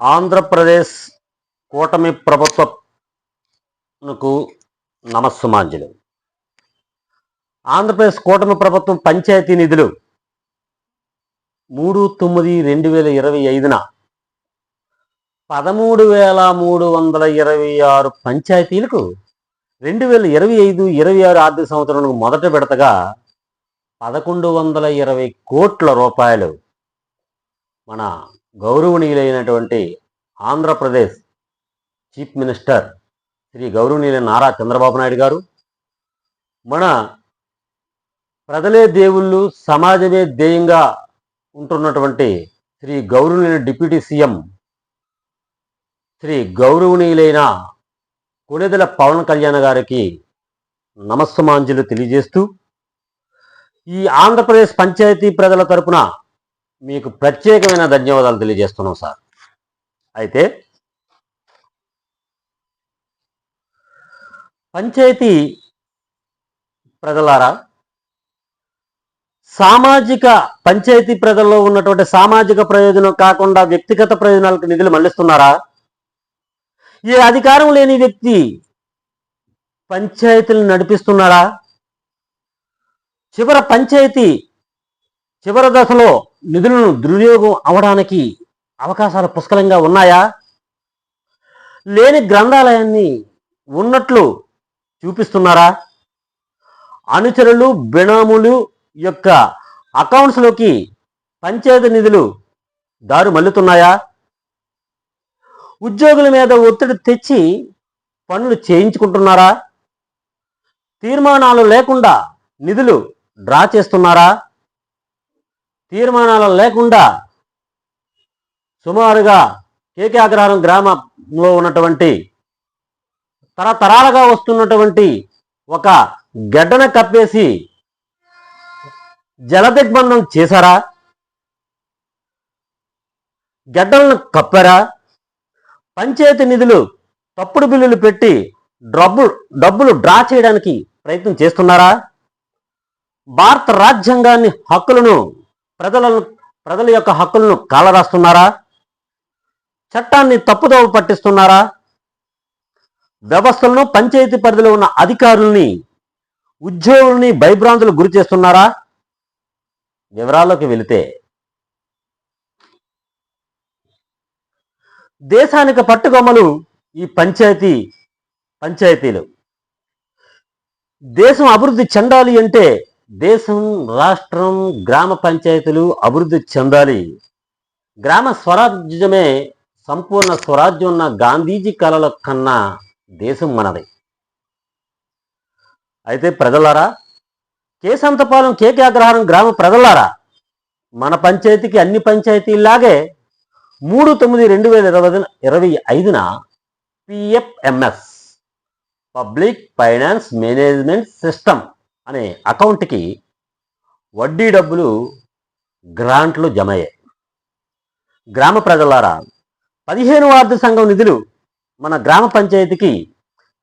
ఆంధ్రప్రదేశ్ కూటమి ప్రభుత్వకు నమస్సుమాంజలు. ఆంధ్రప్రదేశ్ కూటమి ప్రభుత్వం పంచాయతీ నిధులు మూడు తొమ్మిది రెండు వేల ఇరవై ఐదున పదమూడు వేల మూడు వందల ఇరవై ఆరు పంచాయతీలకు రెండు వేల ఇరవై ఐదు ఇరవై ఆరు ఆర్థిక సంవత్సరంలో మొదట విడతగా పదకొండు వందల ఇరవై కోట్ల రూపాయలు మన గౌరవనీయులైనటువంటి ఆంధ్రప్రదేశ్ చీఫ్ మినిస్టర్ శ్రీ గౌరవనీయుల నారా చంద్రబాబు నాయుడు గారు మన ప్రజలే దేవుళ్ళు సమాజమే ధ్యేయంగా ఉంటున్నటువంటి శ్రీ గౌరవనీయుల డిప్యూటీ సీఎం శ్రీ గౌరవనీయులైన కొణిదెల పవన్ కళ్యాణ్ గారికి నమస్సమాంజలు తెలియజేస్తూ ఈ ఆంధ్రప్రదేశ్ పంచాయతీ ప్రజల తరపున మీకు ప్రత్యేకమైన ధన్యవాదాలు తెలియజేస్తున్నాం సార్. అయితే పంచాయతీ ప్రజలారా సామాజిక పంచాయతీ ప్రజల్లో ఉన్నటువంటి సామాజిక ప్రయోజనం కాకుండా వ్యక్తిగత ప్రయోజనాలకు నిధులు మళ్ళిస్తున్నారా? ఏ అధికారం లేని వ్యక్తి పంచాయతీలను నడిపిస్తున్నారా? చివర పంచాయతీ చివరి దశలో నిధులను దుర్వినియోగం అవడానికి అవకాశాలు పుష్కలంగా ఉన్నాయా? లేని గ్రంథాలయాన్ని ఉన్నట్లు చూపిస్తున్నారా? అనుచరులు బినాములు యొక్క అకౌంట్స్లోకి పంచాయతీ నిధులు దారు మల్లుతున్నాయా ఉద్యోగుల మీద ఒత్తిడి తెచ్చి పనులు చేయించుకుంటున్నారా? తీర్మానాలు లేకుండా నిధులు డ్రా చేస్తున్నారా? తీర్మానాలు లేకుండా సుమారుగా కేకే అగ్రహారం గ్రామంలో ఉన్నటువంటి తరతరాలుగా వస్తున్నటువంటి ఒక గడ్డన కప్పేసి జలదిగ్బంధం చేశారా? గడ్డలను కప్పారా? పంచాయతీ నిధులు తప్పుడు బిల్లులు పెట్టి డబ్బు డబ్బులు డ్రా చేయడానికి ప్రయత్నం చేస్తున్నారా? భారత రాజ్యాంగాన్ని హక్కులను ప్రజలను ప్రజల యొక్క హక్కులను కాలరాస్తున్నారా? చట్టాన్ని తప్పుదోవ పట్టిస్తున్నారా? వ్యవస్థలను పంచాయతీ పరిధిలో ఉన్న అధికారుల్ని ఉద్యోగుల్ని భయభ్రాంతులు గురి చేస్తున్నారా? వివరాల్లోకి వెళితే దేశానికి పట్టుకొమ్మలు ఈ పంచాయతీ పంచాయతీలు. దేశం అభివృద్ధి చెందాలి అంటే దేశం రాష్ట్రం గ్రామ పంచాయతీలు అభివృద్ధి చెందాలి. గ్రామ స్వరాజ్యమే సంపూర్ణ స్వరాజ్యం ఉన్న గాంధీజీ కళల కన్నా దేశం మనది. అయితే ప్రజలారా కేసంతపాలెం కేకే అగ్రహారం గ్రామ ప్రజలారా మన పంచాయతీకి అన్ని పంచాయతీలాగే మూడు తొమ్మిది రెండు వేల ఇరవై ఇరవై ఐదున PFMS public finance management system. అనే అకౌంట్కి వడ్డీ డబ్బులు గ్రాంట్లు జమ అయ్యాయి గ్రామ ప్రజలారా పదిహేను వార్డు సంఘం నిధులు మన గ్రామ పంచాయతీకి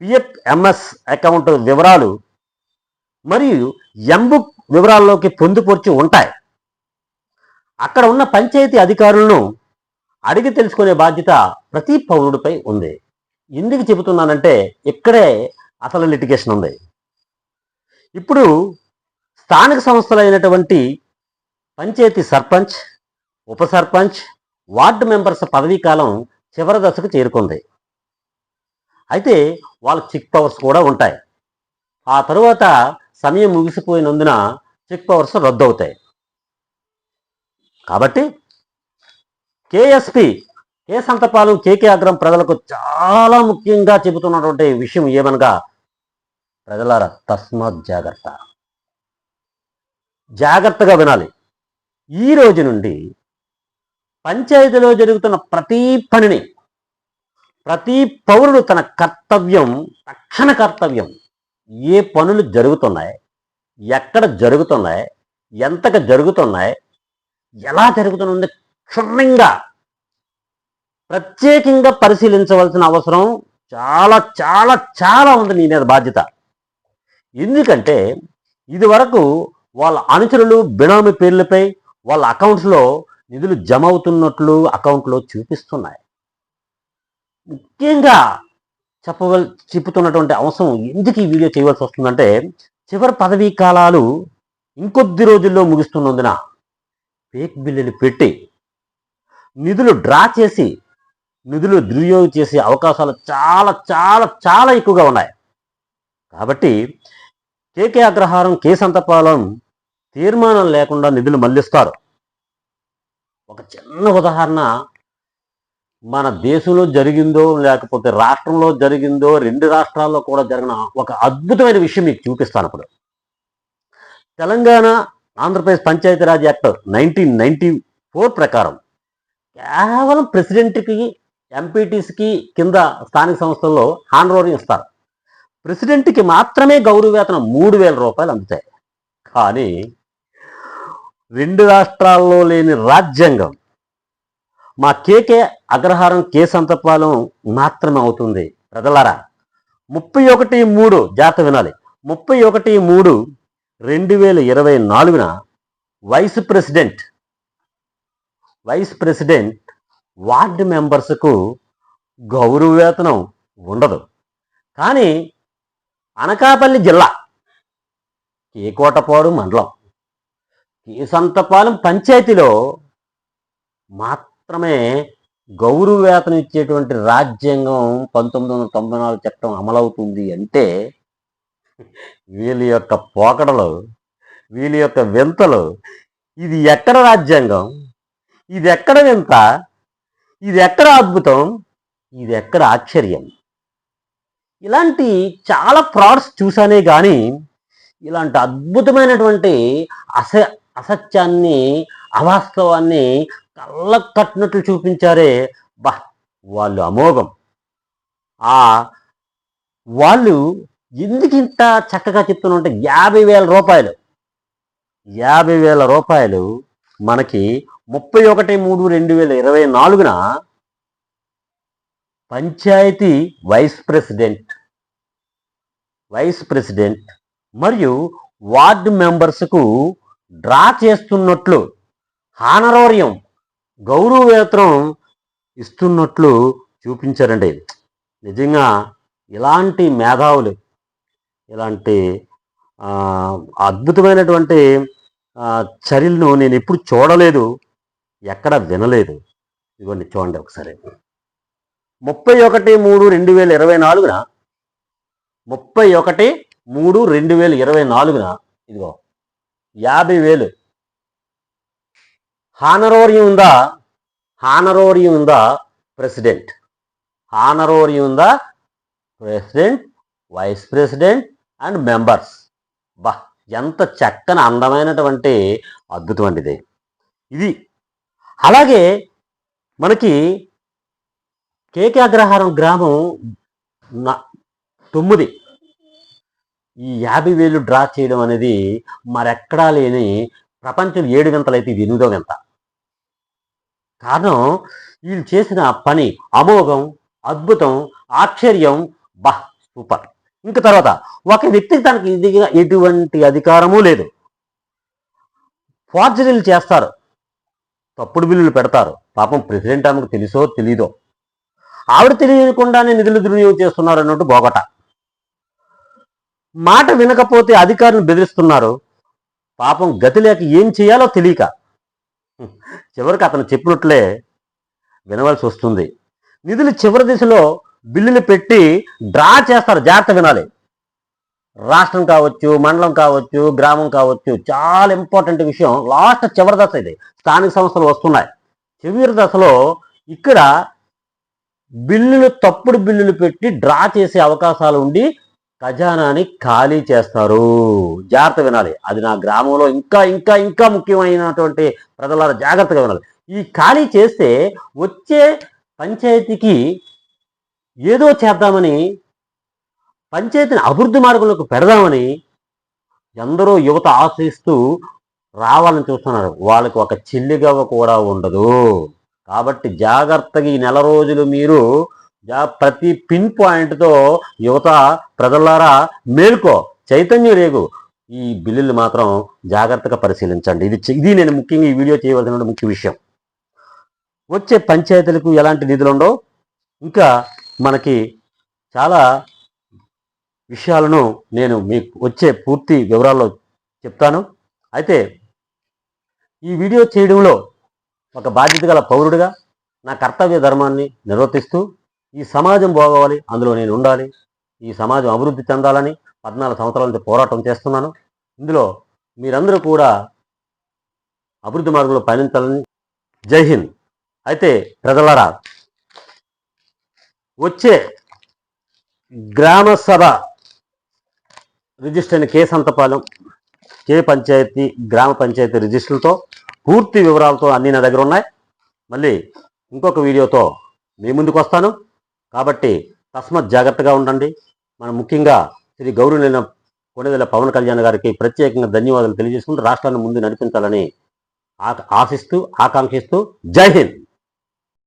పిఎఫ్ఎంఎస్ అకౌంట్ వివరాలు మరియు ఎంబుక్ వివరాల్లోకి పొందుపరిచి ఉంటాయి. అక్కడ ఉన్న పంచాయతీ అధికారులను అడిగి తెలుసుకునే బాధ్యత ప్రతి పౌరుడిపై ఉంది. ఎందుకు చెబుతున్నానంటే ఇక్కడే అసలు లిటిగేషన్ ఉంది. ఇప్పుడు స్థానిక సంస్థలైనటువంటి పంచాయతీ సర్పంచ్ ఉప సర్పంచ్ వార్డు మెంబర్స్ పదవీ కాలం చివరి దశకు చేరుకుంది. అయితే వాళ్ళకి చిక్ పవర్స్ కూడా ఉంటాయి. ఆ తరువాత సమయం ముగిసిపోయినందున చెక్ పవర్స్ రద్దు అవుతాయి కాబట్టి కేఎస్పి కే సంతపాలెం కేకే అగ్రం ప్రజలకు చాలా ముఖ్యంగా చెబుతున్నటువంటి విషయం ఏమనగా ప్రజలారా తస్మాత్ జాగ్రత్త. జాగ్రత్తగా వినాలి. ఈ రోజు నుండి పంచాయతీలో జరుగుతున్న ప్రతి పనిని ప్రతి పౌరుడు తన కర్తవ్యం తక్షణ కర్తవ్యం ఏ పనులు జరుగుతున్నాయి ఎక్కడ జరుగుతున్నాయి ఎంతగా జరుగుతున్నాయి ఎలా జరుగుతుంది క్షుణ్ణంగా ప్రత్యేకంగా పరిశీలించవలసిన అవసరం చాలా చాలా చాలా ఉంది నీ మీద బాధ్యత. ఎందుకంటే ఇది వరకు వాళ్ళ అనుచరులు బినామీ పేర్లపై వాళ్ళ అకౌంట్స్లో నిధులు జమ అవుతున్నట్లు అకౌంట్లో చూపిస్తున్నాయి. ముఖ్యంగా చెప్పవల్ చెప్పుతున్నటువంటి అవసరం ఎందుకు ఈ వీడియో చేయవలసి వస్తుందంటే చివరి పదవీ కాలాలు ఇంకొద్ది రోజుల్లో ముగుస్తున్నందున ఫేక్ బిల్లులు పెట్టి నిధులు డ్రా చేసి నిధులు దుర్వినియోగం చేసే అవకాశాలు చాలా చాలా చాలా ఎక్కువగా ఉన్నాయి. కాబట్టి కేకే అగ్రహారం కేసంతపాలెం తీర్మానం లేకుండా నిధులు మళ్ళిస్తారు. ఒక చిన్న ఉదాహరణ మన దేశంలో జరిగిందో లేకపోతే రాష్ట్రంలో జరిగిందో రెండు రాష్ట్రాల్లో కూడా జరిగిన ఒక అద్భుతమైన విషయం మీకు చూపిస్తాను అప్పుడు Telangana Andhra Pradesh Panchayati Raj act nineteen ninety four ప్రకారం కేవలం ప్రెసిడెంట్కి ఎంపీటీస్కి కింద స్థానిక సంస్థల్లో హానరోరియం ఇస్తారు. ప్రెసిడెంట్కి మాత్రమే గౌరవవేతనం మూడు వేల రూపాయలు అందుతాయి. కానీ రెండు రాష్ట్రాల్లో లేని రాజ్యాంగం మా కేకే అగ్రహారం కేసంతపాలెం మాత్రమే అవుతుంది. ప్రజలారా ముప్పై ఒకటి మూడు జాత వినాలి. ముప్పై ఒకటి మూడు రెండు వేల ఇరవై నాలుగున vice president vice president ward మెంబర్స్కు గౌరవ వేతనం ఉండదు. కానీ అనకాపల్లి జిల్లా కేకోటపాడు మండలం. కేసంతపాలెం పంచాయతీలో మాత్రమే గౌరవ వేతనం ఇచ్చేటువంటి రాజ్యాంగం పంతొమ్మిది వందల తొంభై నాలుగు చట్టం అమలవుతుంది అంటే వీళ్ళ యొక్క పోకడలు వీళ్ళ యొక్క వింతలు ఇది ఎక్కడ రాజ్యాంగం? ఇది ఎక్కడ వింత? ఇది ఎక్కడ అద్భుతం? ఇది ఎక్కడ ఆశ్చర్యం? ఇలాంటి చాలా ఫ్రాడ్స్ చూసానే కానీ ఇలాంటి అద్భుతమైనటువంటి అస అసత్యాన్ని అవాస్తవాన్ని కళ్ళకు కట్టినట్లు చూపించారే బా వాళ్ళు అమోఘం. ఆ వాళ్ళు ఎందుకు ఇంత చక్కగా చెప్తున్నారంటే యాభై వేల రూపాయలు. యాభై వేల రూపాయలు మనకి ముప్పై ఒకటి మూడు రెండు వేల ఇరవై నాలుగున panchayat vice president. Vice president. మరియు వార్డు మెంబర్స్కు డ్రా చేస్తున్నట్లు హానరోరియం గౌరవవేతనం ఇస్తున్నట్లు చూపించారండి. నిజంగా ఇలాంటి మేధావులు ఇలాంటి అద్భుతమైనటువంటి చర్యలను నేను ఎప్పుడు చూడలేదు ఎక్కడ వినలేదు. ఇవన్నీ చూడండి ఒకసారి. ముప్పై ఒకటి మూడు రెండు వేల ఇరవై నాలుగున ముప్పై ఒకటి మూడు రెండు వేల ఇరవై నాలుగున ఇదిగో యాభై వేలు. హానరోరియం ఉందా హానరోరియం ఉందా ప్రెసిడెంట్? హానరోరియం ఉందా president vice president and members. బా ఎంత చక్కని అందమైనటువంటి అద్భుతం అండి ఇది ఇది. అలాగే మనకి కేకే అగ్రహారం గ్రామం నా- తొమ్మిది. ఈ యాభై వేలు డ్రా చేయడం అనేది మరెక్కడా లేని ప్రపంచం ఏడు గంటలు అయితే ఇది ఎనిమిదో గంట. కారణం వీళ్ళు చేసిన పని అమోఘం అద్భుతం ఆశ్చర్యం బా సూపర్. ఇంక తర్వాత ఒక వ్యక్తికి తనకి ఇదిగా ఎటువంటి అధికారము లేదు. ఫార్జరీలు చేస్తారు. తప్పుడు బిల్లులు పెడతారు. పాపం ప్రెసిడెంట్ ఆమెకు తెలుసో తెలీదో. ఆవిడ తెలియకుండానే నిధులు దుర్వినియోగం చేస్తున్నారు అన్నట్టు బోగట. మాట వినకపోతే అధికారులు బెదిరిస్తున్నారు. పాపం గతి లేక ఏం చేయాలో తెలియక. చివరికి అతను చెప్పినట్లే వినవలసి వస్తుంది. నిధులు చివరి దిశలో బిల్లులు పెట్టి డ్రా చేస్తారు. జాగ్రత్త వినాలి. రాష్ట్రం కావచ్చు మండలం కావచ్చు గ్రామం కావచ్చు చాలా ఇంపార్టెంట్ విషయం. లాస్ట్ చివరి దశ ఇది. స్థానిక సంస్థలు వస్తున్నాయి. చివరి దశలో ఇక్కడ బిల్లులు తప్పుడు బిల్లులు పెట్టి డ్రా చేసే అవకాశాలు ఉండి ఖజానాని ఖాళీ చేస్తారు. జాగ్రత్త వినాలి. అది నా గ్రామంలో ఇంకా ఇంకా ఇంకా ముఖ్యమైనటువంటి ప్రజల జాగ్రత్తగా వినాలి. ఈ ఖాళీ చేస్తే వచ్చే పంచాయతీకి ఏదో చేద్దామని పంచాయతీని అభివృద్ధి మార్గంలోకి పెడదామని ఎందరో యువత ఆశిస్తూ రావాలని చూస్తున్నారు. వాళ్ళకి ఒక చిల్లిగవ్వ కూడా ఉండదు. కాబట్టి జాగ్రత్తగా ఈ నెల రోజులు మీరు ప్రతి పిన్ పాయింట్తో యువత ప్రజలారా మేల్కో. చైతన్యం రేగు. ఈ బిల్లులు మాత్రం జాగ్రత్తగా పరిశీలించండి. ఇది ఇది నేను ముఖ్యంగా ఈ వీడియో చేయవలసిన ముఖ్య విషయం. వచ్చే పంచాయతీలకు ఎలాంటి నిధులు ఉండవు. ఇంకా మనకి చాలా విషయాలను నేను మీకు వచ్చే పూర్తి వివరాల్లో చెప్తాను. అయితే ఈ వీడియో చేయడంలో ఒక బాధ్యత గల పౌరుడిగా నా కర్తవ్య ధర్మాన్ని నిర్వర్తిస్తూ ఈ సమాజం బాగోవాలి అందులో నేను ఉండాలి ఈ సమాజం అభివృద్ధి చెందాలని పద్నాలుగు సంవత్సరాల నుంచి పోరాటం చేస్తున్నాను. ఇందులో మీరందరూ కూడా అభివృద్ధి మార్గంలో పయనించాలని జై హింద్. అయితే ప్రజలరా వచ్చే గ్రామ సభ రిజిస్టర్ అయిన కే సంతపాలెం కే పంచాయతీ గ్రామ పంచాయతీ రిజిస్టర్లతో పూర్తి వివరాలతో అన్నీ నా దగ్గర ఉన్నాయి. మళ్ళీ ఇంకొక వీడియోతో మీ ముందుకు వస్తాను. కాబట్టి తస్మత్ జాగ్రత్తగా ఉండండి. మనం ముఖ్యంగా శ్రీ గౌరవనీయ కొనెదల పవన్ కళ్యాణ్ గారికి ప్రత్యేకంగా ధన్యవాదాలు తెలియజేసుకుంటూ రాష్ట్రాన్ని ముందు నడిపించాలని ఆశిస్తూ ఆకాంక్షిస్తూ జై హింద్!